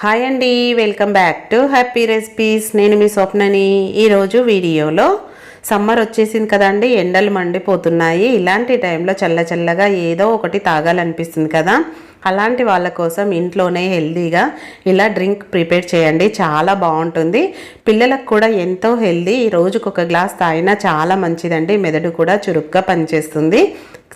Hi అండి welcome back to happy recipes నేను మీ స్వప్నని. ఈరోజు వీడియోలో సమ్మర్ వచ్చేసింది కదండి. ఎండలు మండిపోతున్నాయి. ఇలాంటి టైంలో చల్ల చల్లగా ఏదో ఒకటి తాగాలనిపిస్తుంది కదా. అలాంటి వాళ్ళ కోసం ఇంట్లోనే హెల్దీగా ఇలా డ్రింక్ ప్రిపేర్ చేయండి. చాలా బాగుంటుంది. పిల్లలకు కూడా ఎంతో హెల్దీ రోజుకు ఒక గ్లాస్ తాగినా చాలా మంచిదండి. మెదడు కూడా చురుగ్గా పనిచేస్తుంది.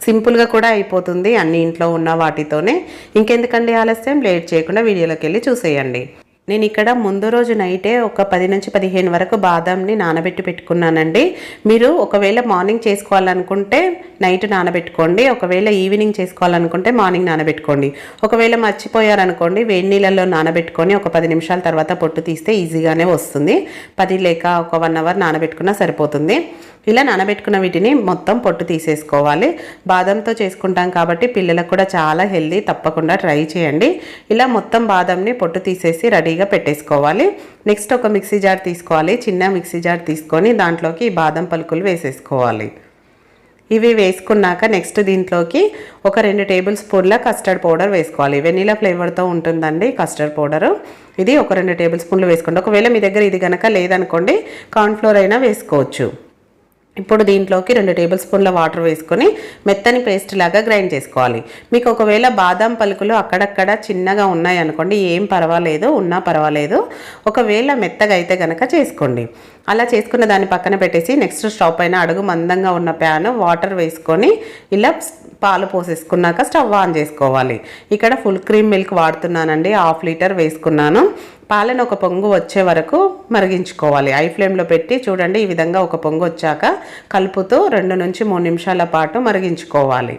సింపుల్గా కూడా అయిపోతుంది అన్ని ఇంట్లో ఉన్న వాటితోనే. ఇంకెందుకండి ఆలస్యం? లేట్ చేయకుండా వీడియోలోకి వెళ్ళి చూసేయండి. నేను ఇక్కడ ముందు రోజు నైటే ఒక పది నుంచి పదిహేను వరకు బాదాంని నానబెట్టి పెట్టుకున్నానండి. మీరు ఒకవేళ మార్నింగ్ చేసుకోవాలనుకుంటే నైట్ నానబెట్టుకోండి. ఒకవేళ ఈవినింగ్ చేసుకోవాలనుకుంటే మార్నింగ్ నానబెట్టుకోండి. ఒకవేళ మర్చిపోయారనుకోండి వేడి నీళ్ళల్లో నానబెట్టుకొని ఒక పది నిమిషాల తర్వాత పొట్టు తీస్తే ఈజీగానే వస్తుంది. పది లేక ఒక వన్ అవర్ నానబెట్టుకున్నా సరిపోతుంది. ఇలా నానబెట్టుకున్న వీటిని మొత్తం పొట్టు తీసేసుకోవాలి. బాదంతో చేసుకుంటాం కాబట్టి పిల్లలకు కూడా చాలా హెల్దీ తప్పకుండా ట్రై చేయండి. ఇలా మొత్తం బాదంని పొట్టు తీసేసి రెడీగా పెట్టేసుకోవాలి. నెక్స్ట్ ఒక మిక్సీ జార్ తీసుకోవాలి. చిన్న మిక్సీ జార్ తీసుకొని దాంట్లోకి ఈ బాదం పలుకులు వేసేసుకోవాలి. ఇవి వేసుకున్నాక నెక్స్ట్ దీంట్లోకి ఒక రెండు టేబుల్ స్పూన్ల కస్టర్డ్ పౌడర్ వేసుకోవాలి. వెనీలా ఫ్లేవర్తో ఉంటుందండి కస్టర్డ్ పౌడరు. ఇది ఒక రెండు టేబుల్ స్పూన్లు వేసుకోండి. ఒకవేళ మీ దగ్గర ఇది కనుక లేదనుకోండి కార్న్ఫ్లోర్ అయినా వేసుకోవచ్చు. ఇప్పుడు దీంట్లోకి రెండు టేబుల్ స్పూన్ల వాటర్ వేసుకొని మెత్తని పేస్ట్ లాగా గ్రైండ్ చేసుకోవాలి. మీకు ఒకవేళ బాదం పలుకులు అక్కడక్కడ చిన్నగా ఉన్నాయి అనుకోండి ఏం పర్వాలేదు ఉన్నా పర్వాలేదు. ఒకవేళ మెత్తగా అయితే కనుక చేసుకోండి. అలా చేసుకున్న దాన్ని పక్కన పెట్టేసి నెక్స్ట్ స్టవ్ పైన అడుగు మందంగా ఉన్న ప్యాన్ వాటర్ వేసుకొని ఇలా పాలు పోసేసుకున్నాక స్టవ్ ఆన్ చేసుకోవాలి. ఇక్కడ ఫుల్ క్రీమ్ మిల్క్ వాడుతున్నానండి హాఫ్ లీటర్ వేసుకున్నాను. పాలను ఒక పొంగు వచ్చే వరకు మరిగించుకోవాలి. ఐ ఫ్లేమ్లో పెట్టి చూడండి ఈ విధంగా ఒక పొంగు వచ్చాక కలుపుతూ రెండు నుంచి మూడు నిమిషాల పాటు మరిగించుకోవాలి.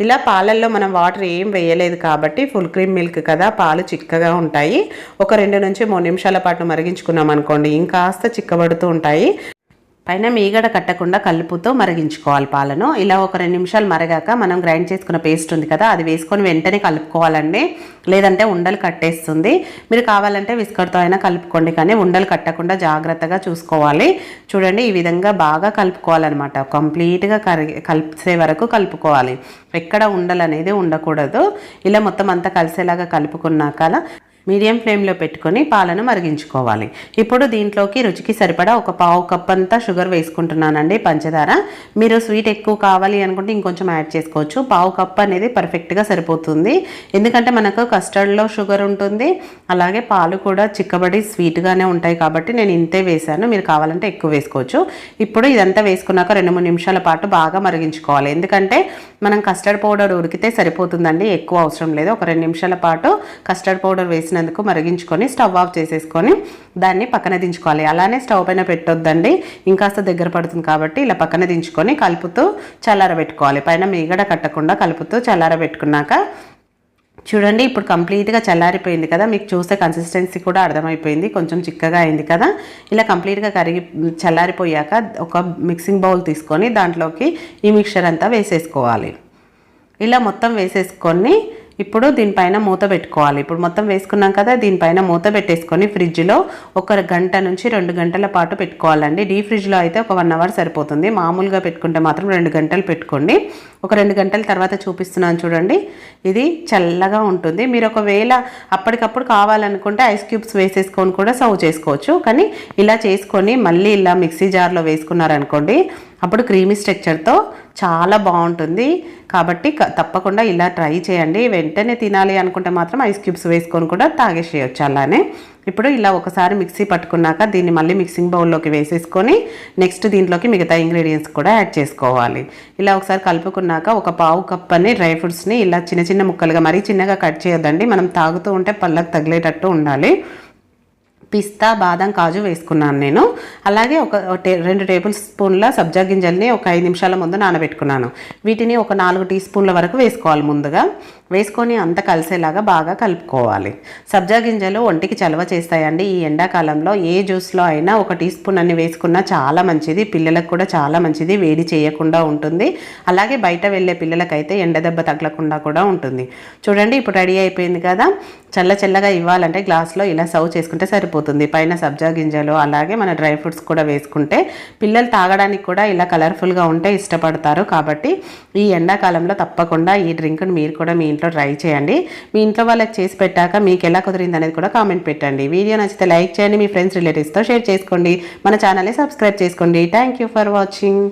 ఇలా పాలల్లో మనం వాటర్ ఏం వేయలేదు కాబట్టి ఫుల్ క్రీమ్ మిల్క్ కదా పాలు చిక్కగా ఉంటాయి. ఒక రెండు నుంచి మూడు నిమిషాల పాటు మరిగించుకున్నాం అనుకోండి ఇంకాస్త చిక్కబడుతూ ఉంటాయి. పైన మీగడ కట్టకుండా కలుపుతో మరిగించుకోవాలి పాలను. ఇలా ఒక రెండు నిమిషాలు మరగాక మనం గ్రైండ్ చేసుకున్న పేస్ట్ ఉంది కదా అది వేసుకొని వెంటనే కలుపుకోవాలండి. లేదంటే ఉండలు కట్టేస్తుంది. మీరు కావాలంటే విస్కర్తో అయినా కలుపుకోండి కానీ ఉండలు కట్టకుండా జాగ్రత్తగా చూసుకోవాలి. చూడండి ఈ విధంగా బాగా కలుపుకోవాలన్నమాట. కంప్లీట్గా కరిగి కలిసే వరకు కలుపుకోవాలి. ఎక్కడ ఉండలు అనేది ఉండకూడదు. ఇలా మొత్తం అంతా కలిసేలాగా కలుపుకున్నాక మీడియం ఫ్లేమ్లో పెట్టుకొని పాలను మరిగించుకోవాలి. ఇప్పుడు దీంట్లోకి రుచికి సరిపడా ఒక పావు కప్ అంతా షుగర్ వేసుకుంటున్నానండి పంచదార. మీరు స్వీట్ ఎక్కువ కావాలి అనుకుంటే ఇంకొంచెం యాడ్ చేసుకోవచ్చు. పావు కప్ అనేది పర్ఫెక్ట్గా సరిపోతుంది. ఎందుకంటే మనకు కస్టర్డ్లో షుగర్ ఉంటుంది. అలాగే పాలు కూడా చిక్కబడి స్వీట్గానే ఉంటాయి కాబట్టి నేను ఇంతే వేశాను. మీరు కావాలంటే ఎక్కువ వేసుకోవచ్చు. ఇప్పుడు ఇదంతా వేసుకున్నాక రెండు మూడు నిమిషాల పాటు బాగా మరిగించుకోవాలి. ఎందుకంటే మనం కస్టర్డ్ పౌడర్ ఉడికితే సరిపోతుందండి. ఎక్కువ అవసరం లేదు. ఒక రెండు నిమిషాల పాటు కస్టర్డ్ పౌడర్ చేసినందుకు మరిగించుకొని స్టవ్ ఆఫ్ చేసేసుకొని దాన్ని పక్కన దించుకోవాలి. అలానే స్టవ్ పైన పెట్టొద్దండి. ఇంకాస్త దగ్గర పడుతుంది కాబట్టి ఇలా పక్కన దించుకొని కలుపుతూ చల్లారబెట్టుకోవాలి. పైన మీగడ కట్టకుండా కలుపుతూ చల్లారబెట్టుకున్నాక చూడండి ఇప్పుడు కంప్లీట్గా చల్లారిపోయింది కదా. మీకు చూస్తే కన్సిస్టెన్సీ కూడా అర్థమైపోయింది. కొంచెం చిక్కగా అయింది కదా. ఇలా కంప్లీట్గా కరిగి చల్లారిపోయాక ఒక మిక్సింగ్ బౌల్ తీసుకొని దాంట్లోకి ఈ మిక్చర్ అంతా వేసేసుకోవాలి. ఇలా మొత్తం వేసేసుకొని ఇప్పుడు దీనిపైన మూత పెట్టుకోవాలి. ఇప్పుడు మొత్తం వేసుకున్నాం కదా దీనిపైన మూత పెట్టేసుకొని ఫ్రిడ్జ్లో ఒక గంట నుంచి రెండు గంటల పాటు పెట్టుకోవాలండి. డీ ఫ్రిడ్జ్లో అయితే ఒక వన్ అవర్ సరిపోతుంది. మామూలుగా పెట్టుకుంటే మాత్రం రెండు గంటలు పెట్టుకోండి. ఒక రెండు గంటల తర్వాత చూపిస్తున్నాను చూడండి. ఇది చల్లగా ఉంటుంది. మీరు ఒకవేళ అప్పటికప్పుడు కావాలనుకుంటే ఐస్ క్యూబ్స్ వేసేసుకొని కూడా సర్వ్ చేసుకోవచ్చు. కానీ ఇలా చేసుకొని మళ్ళీ ఇలా మిక్సీ జార్లో వేసుకున్నారనుకోండి అప్పుడు క్రీమీ స్ట్రక్చర్తో చాలా బాగుంటుంది. కాబట్టి తప్పకుండా ఇలా ట్రై చేయండి. వెంటనే తినాలి అనుకుంటే మాత్రం ఐస్ క్యూబ్స్ వేసుకొని కూడా తాగేసేయచ్చు అలానే. ఇప్పుడు ఇలా ఒకసారి మిక్సీ పట్టుకున్నాక దీన్ని మళ్ళీ మిక్సింగ్ బౌల్లోకి వేసేసుకొని నెక్స్ట్ దీంట్లోకి మిగతా ఇంగ్రీడియంట్స్ కూడా యాడ్ చేసుకోవాలి. ఇలా ఒకసారి కలుపుకున్నాక ఒక పావు కప్ అని డ్రై ఫ్రూట్స్ని ఇలా చిన్న చిన్న ముక్కలుగా మరీ చిన్నగా కట్ చేయొద్దండి. మనం తాగుతూ ఉంటే పళ్ళకు తగిలేటట్టు ఉండాలి. పిస్తా బాదం కాజు వేసుకున్నాను నేను. అలాగే ఒక రెండు టేబుల్ స్పూన్ల సబ్జా గింజల్ని ఒక ఐదు నిమిషాల ముందు నానబెట్టుకున్నాను. వీటిని ఒక నాలుగు టీ స్పూన్ల వరకు వేసుకోవాలి ముందుగా. వేసుకొని అంత కలిసేలాగా బాగా కలుపుకోవాలి. సబ్జా గింజలు ఒంటికి చలవ చేస్తాయండి. ఈ ఎండాకాలంలో ఏ జ్యూస్లో అయినా ఒక టీ స్పూన్ అన్ని వేసుకున్నా చాలా మంచిది. పిల్లలకు కూడా చాలా మంచిది. వేడి చేయకుండా ఉంటుంది. అలాగే బయట వెళ్ళే పిల్లలకైతే ఎండ దెబ్బ తగలకుండా కూడా ఉంటుంది. చూడండి ఇప్పుడు రెడీ అయిపోయింది కదా. చల్ల చల్లగా ఇవ్వాలంటే గ్లాస్లో ఇలా సర్వ్ చేసుకుంటే సరిపోతుంది. పైన సబ్జా గింజలు అలాగే మన డ్రై ఫ్రూట్స్ కూడా వేసుకుంటే పిల్లలు తాగడానికి కూడా ఇలా కలర్ఫుల్గా ఉంటే ఇష్టపడతారు. కాబట్టి ఈ ఎండాకాలంలో తప్పకుండా ఈ డ్రింక్ని మీరు కూడా మీ ఇంట్లో ఇంట్లో ట్రై చేయండి. మీ ఇంట్లో వాళ్ళకి చేసి పెట్టాక మీకు ఎలా కుదిరింది అనేది కూడా కామెంట్ పెట్టండి. వీడియో నచ్చితే లైక్ చేయండి మీ ఫ్రెండ్స్ రిలేటివ్స్తో షేర్ చేసుకోండి. మన ఛానల్ని సబ్స్క్రైబ్ చేసుకోండి. Thank you for watching.